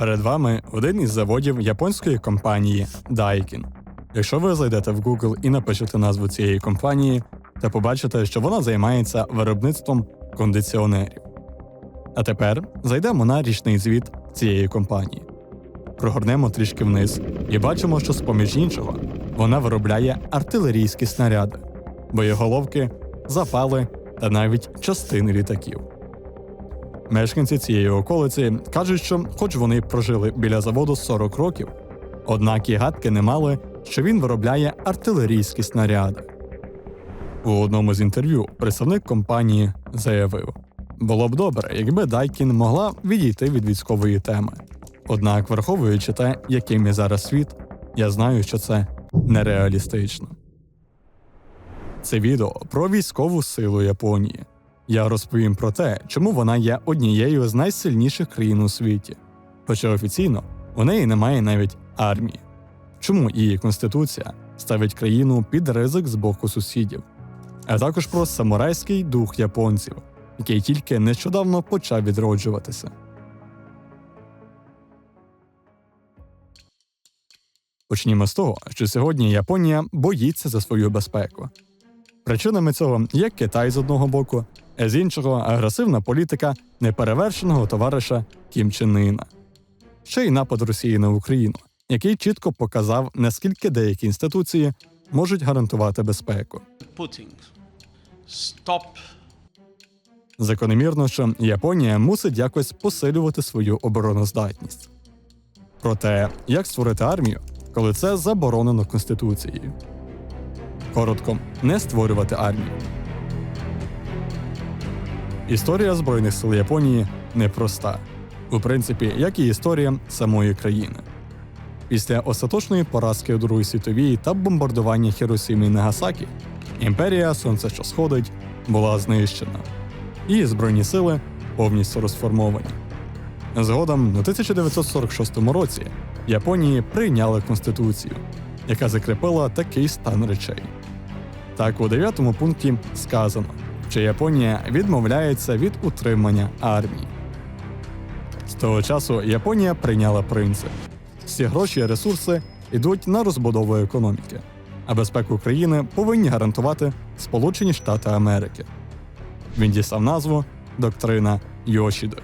Перед вами один із заводів японської компанії Daikin. Якщо ви зайдете в Google і напишете назву цієї компанії, то побачите, що вона займається виробництвом кондиціонерів. А тепер зайдемо на річний звіт цієї компанії. Прогорнемо трішки вниз і бачимо, що з-поміж іншого вона виробляє артилерійські снаряди, боєголовки, запали та навіть частини літаків. Мешканці цієї околиці кажуть, що, хоч вони прожили біля заводу 40 років, однак і гадки не мали, що він виробляє артилерійські снаряди. У одному з інтерв'ю представник компанії заявив: було б добре, якби Дайкін могла відійти від військової теми. Однак, враховуючи те, яким є зараз світ, я знаю, що це нереалістично. Це відео про військову силу Японії. Я розповім про те, чому вона є однією з найсильніших країн у світі, хоча офіційно у неї немає навіть армії. Чому її конституція ставить країну під ризик з боку сусідів, а також про самурайський дух японців, який тільки нещодавно почав відроджуватися. Почнімо з того, що сьогодні Японія боїться за свою безпеку. Причинами цього є Китай з одного боку, з іншого агресивна політика неперевершеного товариша Кім Чен Іна. Ще й напад Росії на Україну, який чітко показав, наскільки деякі інституції можуть гарантувати безпеку. Putin, stop Закономірно, що Японія мусить якось посилювати свою обороноздатність. Проте, як створити армію, коли це заборонено Конституцією? Коротко, не створювати армію. Історія Збройних сил Японії непроста, у принципі, як і історія самої країни. Після остаточної поразки у Другій світовій та бомбардування Хіросіми і Нагасакі імперія Сонце, що сходить, була знищена. Її збройні сили повністю розформовані. Згодом, у 1946 році, Японії прийняли конституцію, яка закріпила такий стан речей. Так, у дев'ятому пункті сказано, що Японія відмовляється від утримання армії. З того часу Японія прийняла принцип: всі гроші і ресурси йдуть на розбудову економіки, а безпеку країни повинні гарантувати Сполучені Штати Америки. Він дістав назву Доктрина Йошіда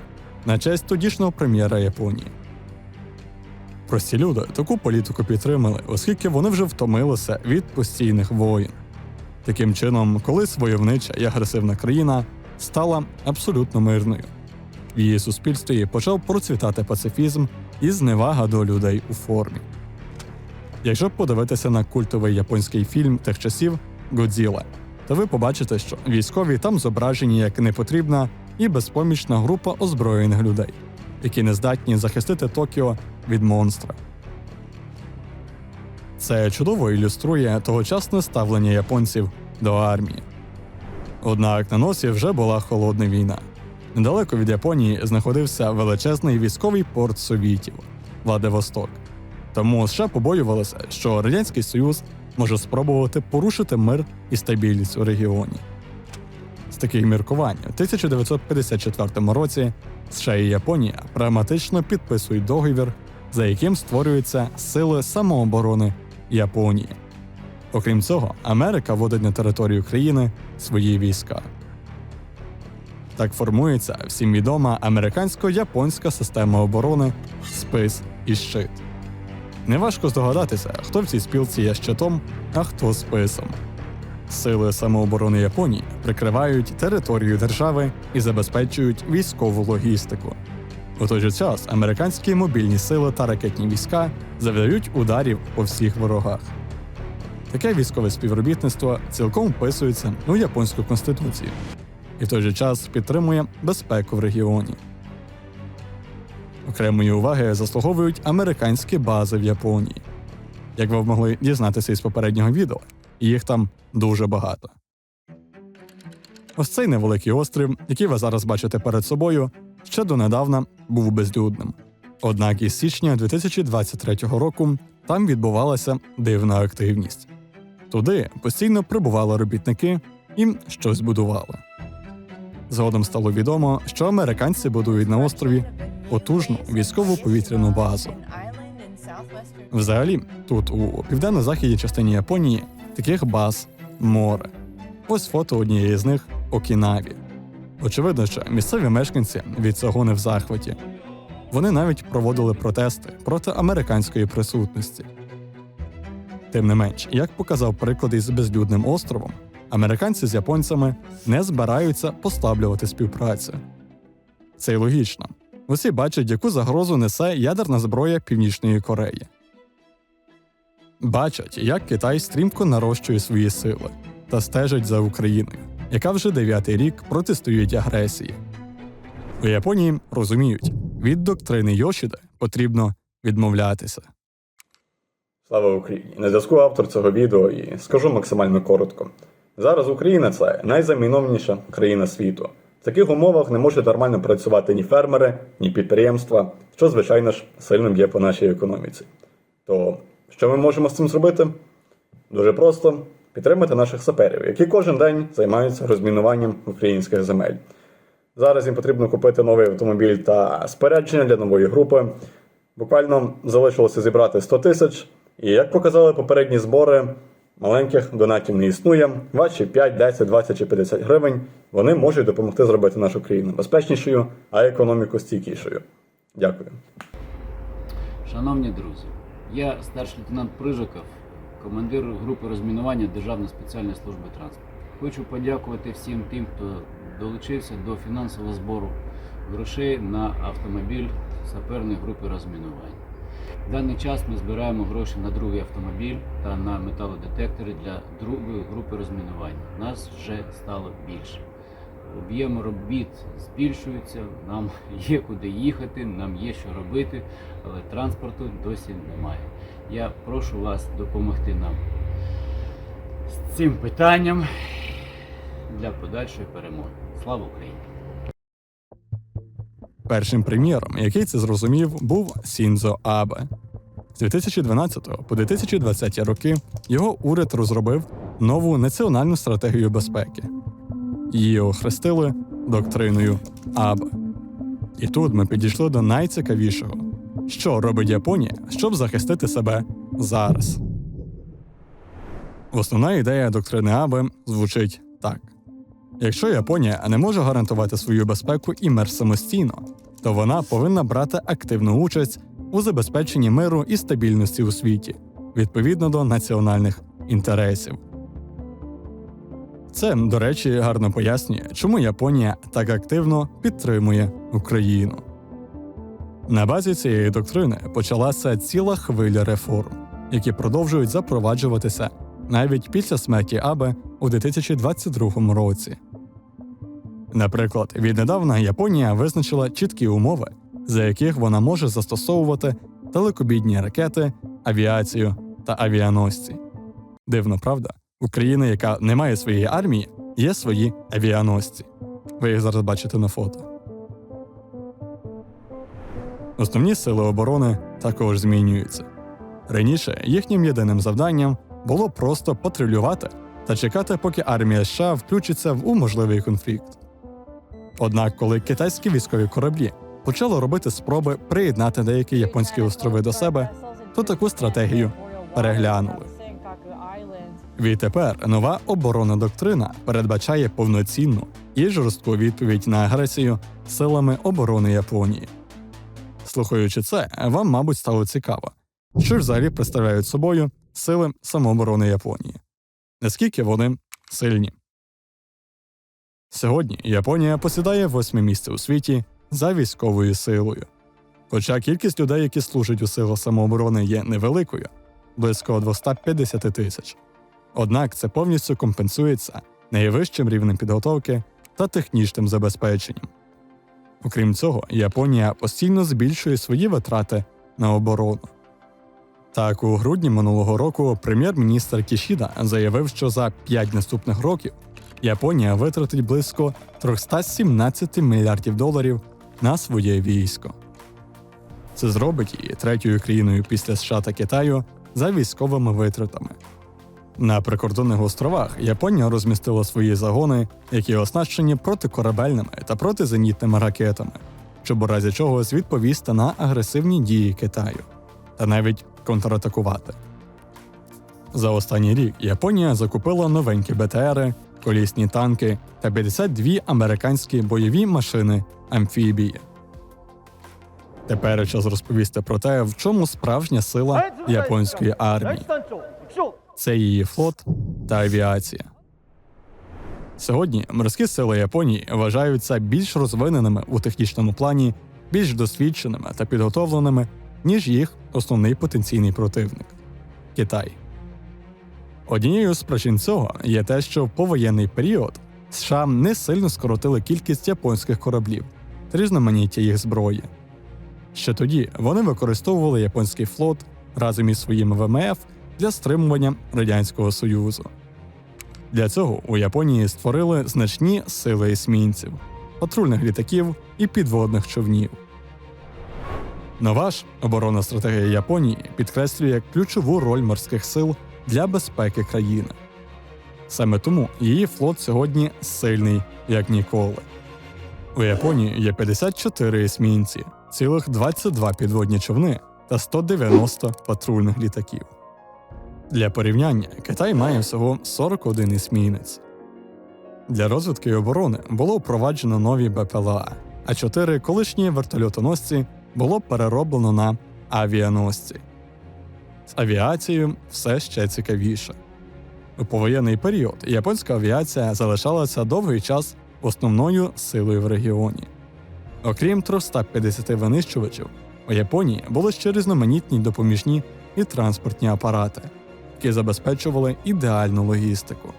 на честь тодішнього прем'єра Японії. Прості люди таку політику підтримали, оскільки вони вже втомилися від постійних воїн. Таким чином, колись войовнича і агресивна країна стала абсолютно мирною. В її суспільстві почав процвітати пацифізм і зневага до людей у формі. Якщо подивитися на культовий японський фільм тих часів Годзіла, то ви побачите, що військові там зображені як непотрібна і безпомічна група озброєних людей, які не здатні захистити Токіо від монстра. Це чудово ілюструє тогочасне ставлення японців до армії. Однак на носі вже була холодна війна. Недалеко від Японії знаходився величезний військовий порт Совітів Владивосток. Тому США побоювалися, що Радянський Союз може спробувати порушити мир і стабільність у регіоні. З таких міркувань у 1954 році США і Японія прагматично підписують договір, за яким створюються сили самооборони Японії. Окрім цього, Америка вводить на територію країни свої війська. Так формується всім відома американсько-японська система оборони спис і щит. Неважко здогадатися, хто в цій спілці є щитом, а хто списом. Сили самооборони Японії прикривають територію держави і забезпечують військову логістику. У той же час американські мобільні сили та ракетні війська завдають ударів по всіх ворогах. Таке військове співробітництво цілком вписується у японську конституцію і в той же час підтримує безпеку в регіоні. Окремої уваги заслуговують американські бази в Японії. Як ви могли дізнатися із попереднього відео, їх там дуже багато. Ось цей невеликий острів, який ви зараз бачите перед собою, ще донедавна був безлюдним. Однак із січня 2023 року там відбувалася дивна активність. Туди постійно прибували робітники і щось будували. Згодом стало відомо, що американці будують на острові потужну військову повітряну базу. Взагалі, тут, у південно-західній частині Японії, таких баз море. Ось фото однієї з них Окінаві. Очевидно, що місцеві мешканці від цього не в захваті. Вони навіть проводили протести проти американської присутності. Тим не менш, як показав приклад із безлюдним островом, американці з японцями не збираються послаблювати співпрацю. Це й логічно. Усі бачать, яку загрозу несе ядерна зброя Північної Кореї. Бачать, як Китай стрімко нарощує свої сили та стежать за Україною, яка вже дев'ятий рік протистоїть агресії. У Японії розуміють, від доктрини Йошіда потрібно відмовлятися. Слава Україні! На зв'язку автор цього відео і скажу максимально коротко. Зараз Україна це найзамінованіша країна світу. В таких умовах не можуть нормально працювати ні фермери, ні підприємства, що, звичайно ж, сильно б'є по нашій економіці. То що ми можемо з цим зробити? Дуже просто підтримати наших саперів, які кожен день займаються розмінуванням українських земель. Зараз їм потрібно купити новий автомобіль та спорядження для нової групи. Буквально залишилося зібрати 100 тисяч, і як показали попередні збори, маленьких донатів не існує. Ваші 5, 10, 20 чи 50 гривень вони можуть допомогти зробити нашу країну безпечнішою, а економіку стійкішою. Дякую. Шановні друзі, я старший лейтенант Прижиков, командир групи розмінування Державної спеціальної служби транспорту. Хочу подякувати всім тим, хто долучився до фінансового збору грошей на автомобіль саперної групи розмінування. В даний час ми збираємо гроші на другий автомобіль та на металодетектори для другої групи розмінування. Нас вже стало більше. Об'єм робіт збільшується, нам є куди їхати, нам є що робити, але транспорту досі немає. Я прошу вас допомогти нам з цим питанням для подальшої перемоги. Слава Україні! Першим прем'єром, який це зрозумів, був Сінзо Абе. З 2012 по 2020 роки його уряд розробив нову національну стратегію безпеки. Її охрестили доктриною Абе. І тут ми підійшли до найцікавішого: що робить Японія, щоб захистити себе зараз. Основна ідея доктрини Абе звучить так: якщо Японія не може гарантувати свою безпеку і мир самостійно, то вона повинна брати активну участь у забезпеченні миру і стабільності у світі відповідно до національних інтересів. Це, до речі, гарно пояснює, чому Японія так активно підтримує Україну. На базі цієї доктрини почалася ціла хвиля реформ, які продовжують запроваджуватися навіть після смерті Абе у 2022 році. Наприклад, віднедавна Японія визначила чіткі умови, за яких вона може застосовувати далекобійні ракети, авіацію та авіаносці. Дивно, правда? У країни, яка не має своєї армії, є свої авіаносці. Ви їх зараз бачите на фото. Основні сили оборони також змінюються. Раніше їхнім єдиним завданням було просто патрулювати та чекати, поки армія США включиться в можливий конфлікт. Однак, коли китайські військові кораблі почали робити спроби приєднати деякі японські острови до себе, то таку стратегію переглянули. Відтепер нова оборонна доктрина передбачає повноцінну і жорстку відповідь на агресію силами оборони Японії. Слухаючи це, вам, мабуть, стало цікаво, що взагалі представляють собою сили самооборони Японії, наскільки вони сильні. Сьогодні Японія посідає восьме місце у світі за військовою силою. Хоча кількість людей, які служать у силах самооборони, є невеликою близько 250 тисяч. Однак це повністю компенсується найвищим рівнем підготовки та технічним забезпеченням. Окрім цього, Японія постійно збільшує свої витрати на оборону. Так, у грудні минулого року прем'єр-міністр Кішіда заявив, що за 5 наступних років Японія витратить близько 317 мільярдів доларів на своє військо. Це зробить її третьою країною після США та Китаю за військовими витратами. На прикордонних островах Японія розмістила свої загони, які оснащені протикорабельними та протизенітними ракетами. щоб у разі чогось відповісти на агресивні дії Китаю та навіть контратакувати. За останній рік Японія закупила новенькі БТРи, колісні танки та 52 американські бойові машини амфібії. Тепер час розповісти про те, в чому справжня сила японської армії. Це її флот та авіація. Сьогодні морські сили Японії вважаються більш розвиненими у технічному плані, більш досвідченими та підготовленими, ніж їх основний потенційний противник Китай. Однією з причин цього є те, що в повоєнний період США не сильно скоротили кількість японських кораблів та різноманіття їх зброї. Ще тоді вони використовували японський флот разом із своїми ВМФ для стримування Радянського Союзу. Для цього у Японії створили значні сили есмінців, патрульних літаків і підводних човнів. Нова ж оборонна стратегія Японії підкреслює ключову роль морських сил для безпеки країни. Саме тому її флот сьогодні сильний як ніколи. У Японії є 54 есмінці, цілих 22 підводні човни та 190 патрульних літаків. Для порівняння Китай має всього 41 есмінець. Для розвитку і оборони було впроваджено нові БПЛА, а чотири колишні вертольотоносці було перероблено на авіаносці. З авіацією все ще цікавіше. У повоєнний період японська авіація залишалася довгий час основною силою в регіоні. Окрім 350 винищувачів, у Японії були ще різноманітні допоміжні і транспортні апарати, які забезпечували ідеальну логістику.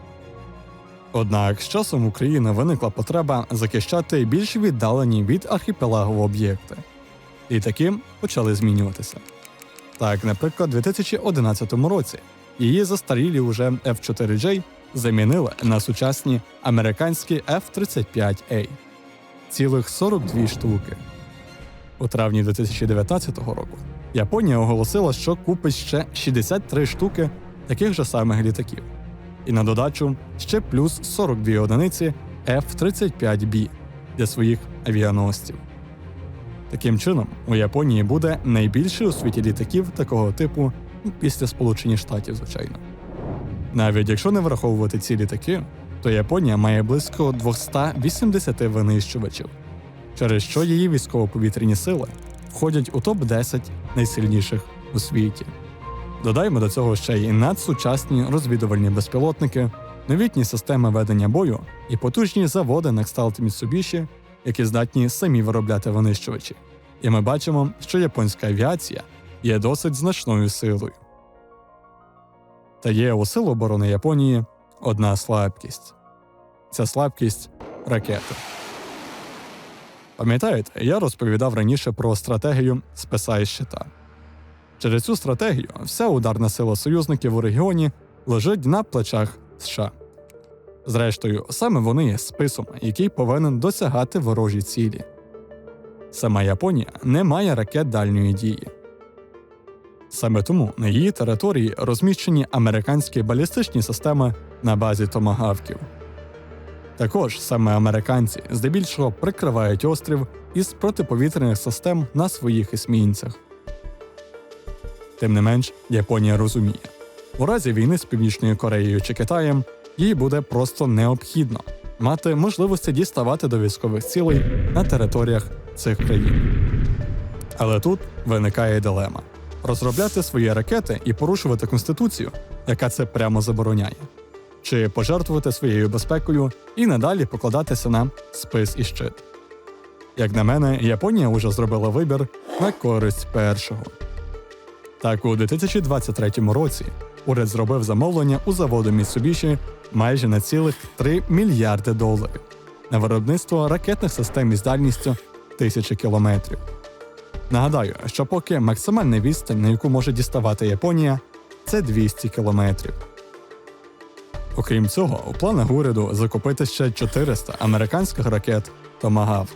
Однак з часом в виникла потреба захищати більш віддалені від архіпелагу об'єкти, і таким почали змінюватися. Так, наприклад, у 2011 році її застарілі уже F4J замінили на сучасні американські F-35A цілих 42 штуки. У травні 2019 року Японія оголосила, що купить ще 63 штуки таких же самих літаків, і на додачу ще плюс 42 одиниці F-35B для своїх авіаносців. Таким чином, у Японії буде найбільше у світі літаків такого типу ну, після Сполучених Штатів, звичайно. Навіть якщо не враховувати ці літаки, то Японія має близько 280 винищувачів, через що її військово-повітряні сили входять у топ-10 найсильніших у світі. Додаємо до цього ще й надсучасні розвідувальні безпілотники, новітні системи ведення бою і потужні заводи на кшталт Mitsubishi, які здатні самі виробляти винищувачі. І ми бачимо, що японська авіація є досить значною силою. Та є у сил оборони Японії одна слабкість це слабкість ракети. Пам'ятаєте, я розповідав раніше про стратегію списай щита. Через цю стратегію вся ударна сила союзників у регіоні лежить на плечах США. Зрештою, саме вони є списом, який повинен досягати ворожі цілі. Сама Японія не має ракет дальньої дії. Саме тому на її території розміщені американські балістичні системи на базі томагавків. Також саме американці здебільшого прикривають острів із протиповітряних систем на своїх есмінцях. Тим не менш, Японія розуміє, у разі війни з Північною Кореєю чи Китаєм їй буде просто необхідно мати можливості діставати до військових цілей на територіях цих країн. Але тут виникає дилема: розробляти свої ракети і порушувати конституцію, яка це прямо забороняє, чи пожертвувати своєю безпекою і надалі покладатися на спис і щит. Як на мене, Японія вже зробила вибір на користь першого. Так, у 2023 році уряд зробив замовлення у заводу Mitsubishi майже на цілих 3 мільярди доларів на виробництво ракетних систем із дальністю тисячі кілометрів. Нагадаю, що поки максимальна відстань, на яку може діставати Японія, це 200 кілометрів. Окрім цього, у планах уряду закупити ще 400 американських ракет Томагав.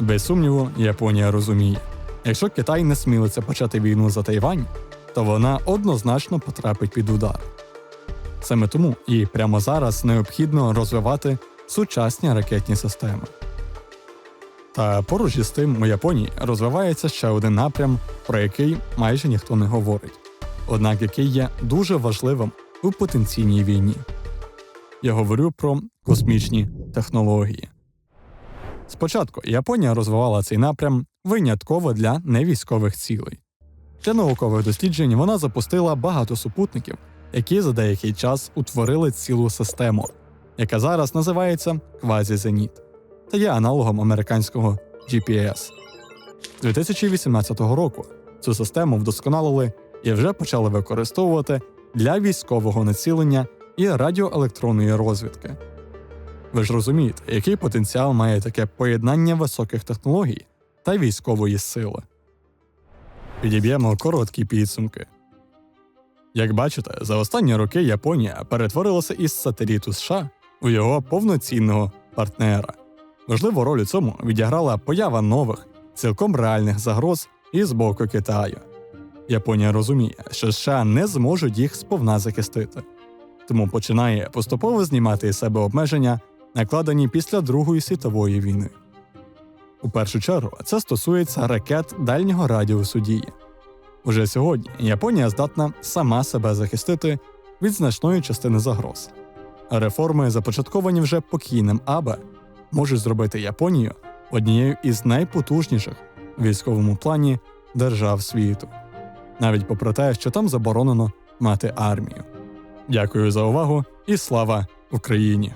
Без сумніву, Японія розуміє, якщо Китай не смілиться почати війну за Тайвань, то вона однозначно потрапить під удар. Саме тому їй прямо зараз необхідно розвивати сучасні ракетні системи. Та поруч із тим у Японії розвивається ще один напрям, про який майже ніхто не говорить, однак який є дуже важливим у потенційній війні. Я говорю про космічні технології. Спочатку Японія розвивала цей напрям винятково для невійськових цілей. Для наукових досліджень вона запустила багато супутників, які за деякий час утворили цілу систему, яка зараз називається квазізеніт та є аналогом американського GPS. 2018 року цю систему вдосконалили і вже почали використовувати для військового націлення і радіоелектронної розвідки. Ви ж розумієте, який потенціал має таке поєднання високих технологій та військової сили. Підіб'ємо короткі підсумки. Як бачите, за останні роки Японія перетворилася із сателіту США у його повноцінного партнера. Важливу роль у цьому відіграла поява нових, цілком реальних загроз із боку Китаю. Японія розуміє, що США не зможуть їх сповна захистити, тому починає поступово знімати із себе обмеження, накладені після Другої світової війни. У першу чергу це стосується ракет дальнього радіусу дії. Уже сьогодні Японія здатна сама себе захистити від значної частини загроз. Реформи, започатковані вже покійним Абе, можуть зробити Японію однією із найпотужніших в військовому плані держав світу, навіть попри те, що там заборонено мати армію. Дякую за увагу і слава Україні!